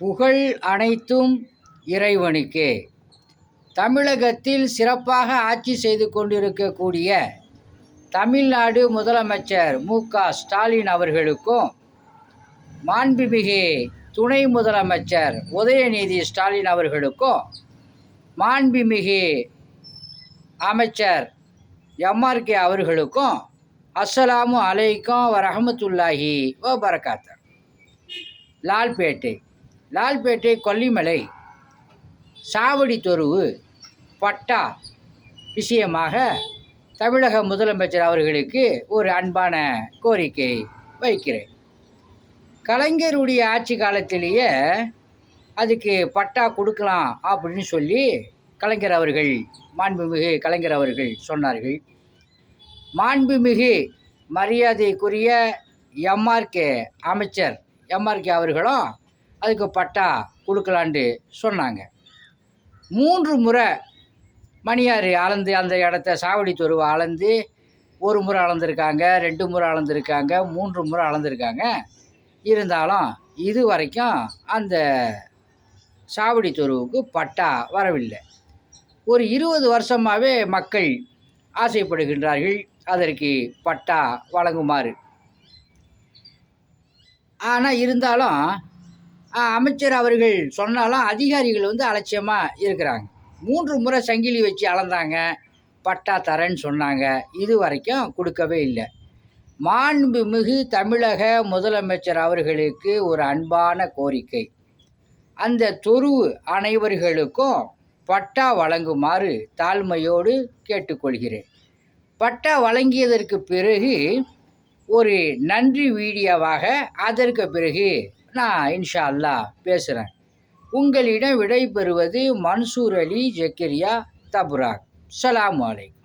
புகழ் அனைத்தும் இறைவனுக்கே. தமிழகத்தில் சிறப்பாக ஆட்சி செய்து கொண்டிருக்கக்கூடிய தமிழ்நாடு முதலமைச்சர் மு. க. ஸ்டாலின் அவர்களுக்கும் மாண்புமிகு துணை முதலமைச்சர் உதயநிதி ஸ்டாலின் அவர்களுக்கும் மாண்புமிகு அமைச்சர் எம்ஆர்கே அவர்களுக்கும் அஸ்ஸலாமு அலைக்கும் வரஹமத்துல்லாஹி வ பரகாத்தர் லால்பேட்டை. லால்பேட்டை கொல்லிமலை சாவடி தொருவு பட்டா விஷயமாக தமிழக முதலமைச்சர் அவர்களுக்கு ஒரு அன்பான கோரிக்கை வைக்கிறேன். கலைஞருடைய ஆட்சி காலத்திலேயே அதுக்கு பட்டா கொடுக்கலாம் அப்படின்னு சொல்லி கலைஞர் அவர்கள் மாண்புமிகு கலைஞர் அவர்கள் சொன்னார்கள். மாண்புமிகு மரியாதைக்குரிய எம்ஆர்கே அமைச்சர் எம்ஆர்கே அவர்களும் அதுக்கு பட்டா கொடுக்கலான்ட்டு சொன்னாங்க. மூன்று முறை மணியாறு அளந்து அந்த இடத்த சாவடி துருவை அளந்து ஒரு முறை அளந்திருக்காங்க ரெண்டு முறை அளந்திருக்காங்க மூன்று முறை அளந்திருக்காங்க. இருந்தாலும் இது வரைக்கும் அந்த சாவடி துருவுக்கு பட்டா வரவில்லை. ஒரு இருபது வருஷமாகவே மக்கள் ஆசைப்படுகின்றார்கள் அதற்கு பட்டா வழங்குமாறு. ஆனால் இருந்தாலும் அமைச்சர் அவர்கள் சொன்னாலும் அதிகாரிகள் வந்து அலட்சியமாக இருக்கிறாங்க. மூன்று முறை சங்கிலி வச்சு அளந்தாங்க. பட்டா தரேன்னு சொன்னாங்க. இது வரைக்கும் கொடுக்கவே இல்லை. மாண்புமிகு தமிழக முதலமைச்சர் அவர்களுக்கு ஒரு அன்பான கோரிக்கை. அந்த தொருவு அனைவர்களுக்கும் பட்டா வழங்குமாறு தாழ்மையோடு கேட்டுக்கொள்கிறேன். பட்டா வழங்கியதற்கு பிறகு ஒரு நன்றி வீடியோவாக அதற்கு பிறகு நான் இன்ஷா அல்லாஹ் பேசுகிறேன் உங்களிடம் விடை பெறுவது மன்சூர் அலி ஜக்கரியா தபுராக். சலாம் அலைக்கும்.